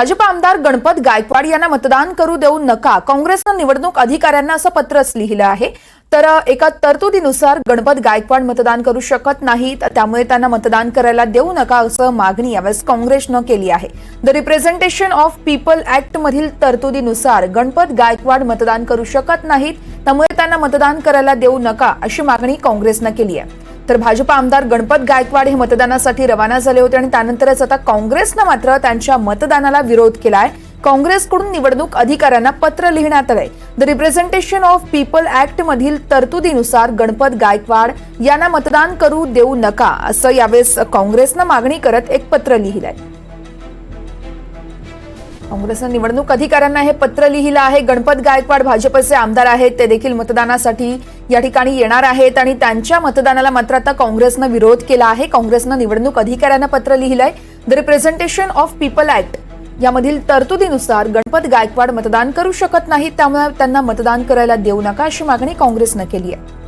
भाजप आमदार गणपत गायकवाड यांना मतदान करू देऊ नका. काँग्रेसनं निवडणूक अधिकाऱ्यांना असं पत्रच लिहिलं आहे. तर एका तरतुदीनुसार गणपत गायकवाड मतदान करू शकत नाहीत. त्यामुळे त्यांना मतदान करायला देऊ नका असं मागणी यावेळेस काँग्रेसनं केली आहे. The representation of people act मधील तरतुदीनुसार गणपत गायकवाड मतदान करू शकत नाहीत. त्यामुळे त्यांना मतदान करायला देऊ नका अशी मागणी काँग्रेसनं केली आहे. तर भाजप आमदार गणपत गायकवाड हे मतदानासाठी रवाना झाले होते आणि त्यानंतरच आता काँग्रेसनं मात्र त्यांच्या मतदानाला विरोध केलाय. काँग्रेसकडून निवडणूक अधिकाऱ्यांना पत्र लिहिण्यात आलंय. The representation of people act मधील तरतुदीनुसार गणपत गायकवाड यांना मतदान करू देऊ नका असं यावेळेस काँग्रेसनं मागणी करत एक पत्र लिहिलंय. काँग्रेसनं निवडणूक अधिकाऱ्यांना हे पत्र लिहिलं आहे. गणपत गायकवाड भाजपचे आमदार आहेत. ते देखील मतदानासाठी या ठिकाणी येणार आहेत आणि त्यांच्या मतदानाला मात्र आता काँग्रेसनं विरोध केला आहे. काँग्रेसनं निवडणूक अधिकाऱ्यांना पत्र लिहिलंय. The representation of people act यामधील तरतुदीनुसार गणपत गायकवाड मतदान करू शकत नाहीत त्यामुळे त्यांना मतदान करायला देऊ नका अशी मागणी काँग्रेसनं केली आहे.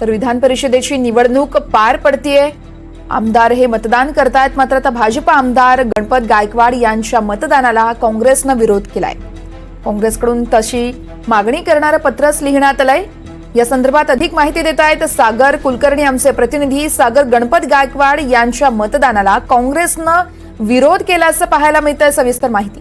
तर विधान परिषदेची निवडणूक पार पडतीये. आमदार हे मतदान करतायत मात्र आता भाजप आमदार गणपत गायकवाड यांच्या मतदानाला काँग्रेसनं विरोध केलाय. काँग्रेसकडून तशी मागणी करणारं पत्रच लिहिण्यात आलंय. या संदर्भात अधिक माहिती देत आहेत सागर कुलकर्णी आमचे प्रतिनिधी सागर गणपत गायकवाड यांच्या मतदानाला काँग्रेसनं विरोध केल्याचं पाहायला मिळतंय सविस्तर माहिती.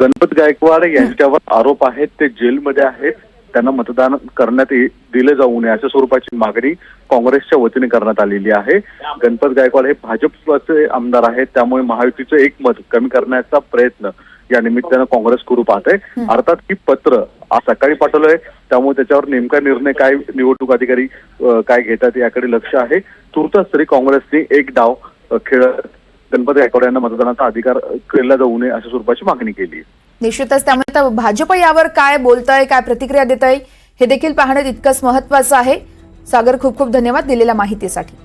गणपत गायकवाड यांच्यावर आरोप आहेत ते जेलमध्ये आहेत. त्यांना मतदान करण्यात दिलं दिले जाऊ नये अशा स्वरूपाची मागणी काँग्रेसच्या वतीने करण्यात आलेली आहे. गणपत गायकवाड हे भाजपचे आमदार आहेत त्यामुळे महायुतीचं एक मत कमी करण्याचा प्रयत्न या निमित्तानं काँग्रेस करू पाहते अर्थात ही पत्र आज सकाळी पाठवलंय त्यामुळे त्याच्यावर नेमका निर्णय काय निवडणूक अधिकारी काय घेतात याकडे लक्ष आहे. तुर्तच तरी काँग्रेसने एक डाव अ, खेळत गणपत गायकवाड यांना मतदानाचा अधिकार केला जाऊ नये अशा स्वरूपाची मागणी केली आहे. निश्चितच त्यामुळे भाजप यावर काय बोलतंय काय प्रतिक्रिया देत आहे हे देखील पाहणं तितकंच महत्वाचं आहे. सागर खूप खूप धन्यवाद दिलेल्या माहितीसाठी.